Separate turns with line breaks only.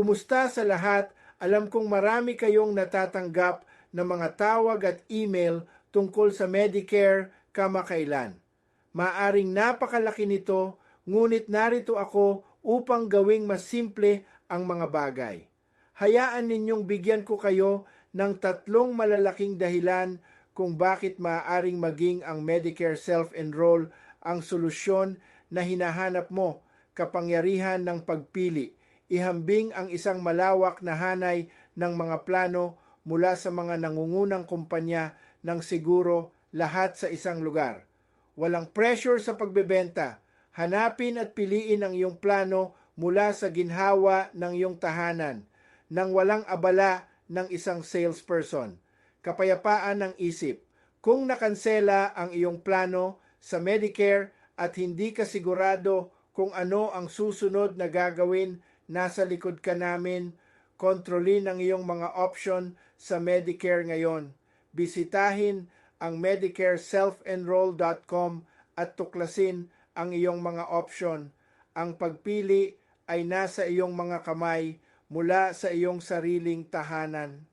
Kumusta sa lahat? Alam kong marami kayong natatanggap ng mga tawag at email tungkol sa Medicare kamakailan. Maaring napakalaki nito, ngunit narito ako upang gawing mas simple ang mga bagay. Hayaan ninyong bigyan ko kayo ng tatlong malalaking dahilan kung bakit maaaring maging ang Medicare self-enroll ang solusyon na hinahanap mo, kapangyarihan ng pagpili, ihambing ang isang malawak na hanay ng mga plano mula sa mga nangungunang kumpanya ng siguro lahat sa isang lugar. Walang pressure sa pagbebenta. Hanapin at piliin ang iyong plano mula sa ginhawa ng iyong tahanan nang walang abala ng isang salesperson. Kapayapaan ng isip. Kung nakansela ang iyong plano sa Medicare at hindi ka sigurado kung ano ang susunod na gagawin, nasa likod ka namin, kontrolin ang iyong mga option sa Medicare ngayon. Bisitahin ang medicareselfenroll.com at tuklasin ang iyong mga option. Ang pagpili ay nasa iyong mga kamay mula sa iyong sariling tahanan.